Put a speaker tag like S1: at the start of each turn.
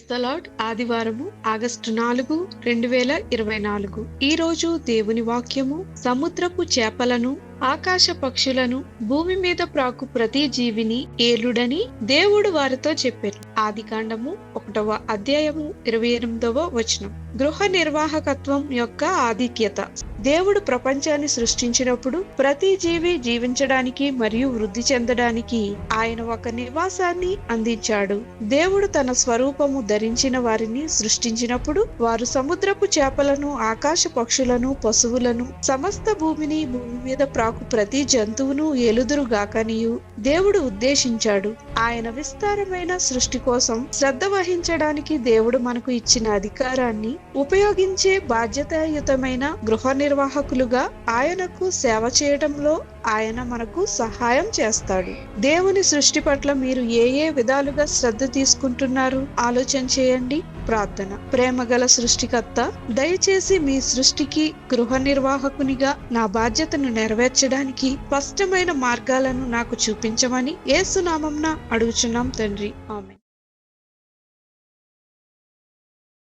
S1: Praise the Lord ఆదివారము August నాలుగు రెండు వేల ఇరవై నాలుగు. ఈ రోజు దేవుని వాక్యము సముద్రపు చేపలను ఆకాశ పక్షులను భూమి మీద ప్రాకు ప్రతి జీవిని ఏలుడని దేవుడు వారితో చెప్పారు. ఆది కాండము ఒకటవ అధ్యాయము ఇరవై ఎనిమిదవ వచనం. గృహ నిర్వాహకత్వం యొక్క ఆధిక్యత. దేవుడు ప్రపంచాన్ని సృష్టించినప్పుడు ప్రతి జీవి జీవించడానికి మరియు వృద్ధి చెందడానికి ఆయన ఒక నివాసాన్ని అందించాడు. దేవుడు తన స్వరూపము ధరించిన వారిని సృష్టించినప్పుడు వారు సముద్రపు చేపలను ఆకాశ పక్షులను పశువులను సమస్త భూమిని భూమి మీద ప్రాకు ప్రతి జంతువును ఎలుదురుగాకనియు దేవుడు ఉద్దేశించాడు. ఆయన విస్తారమైన సృష్టి కోసం శ్రద్ధ వహించడానికి దేవుడు మనకు ఇచ్చిన అధికారాన్ని ఉపయోగించే బాధ్యతాయుతమైన గృహ నిర్వాహకులుగా ఆయనకు సేవ చేయడంలో ఆయన మనకు సహాయం చేస్తాడు. దేవుని సృష్టి పట్ల మీరు ఏ ఏ విధాలుగా శ్రద్ధ తీసుకుంటున్నారు? ఆలోచన చేయండి. ప్రార్థన. ప్రేమగల సృష్టికర్త దయచేసి మీ సృష్టికి గృహ నిర్వాహకునిగా నా బాధ్యతను నెరవేర్చడానికి స్పష్టమైన మార్గాలను నాకు చూపించమని ఏసునామంన అడుగుచున్నాం తండ్రి. ఆమె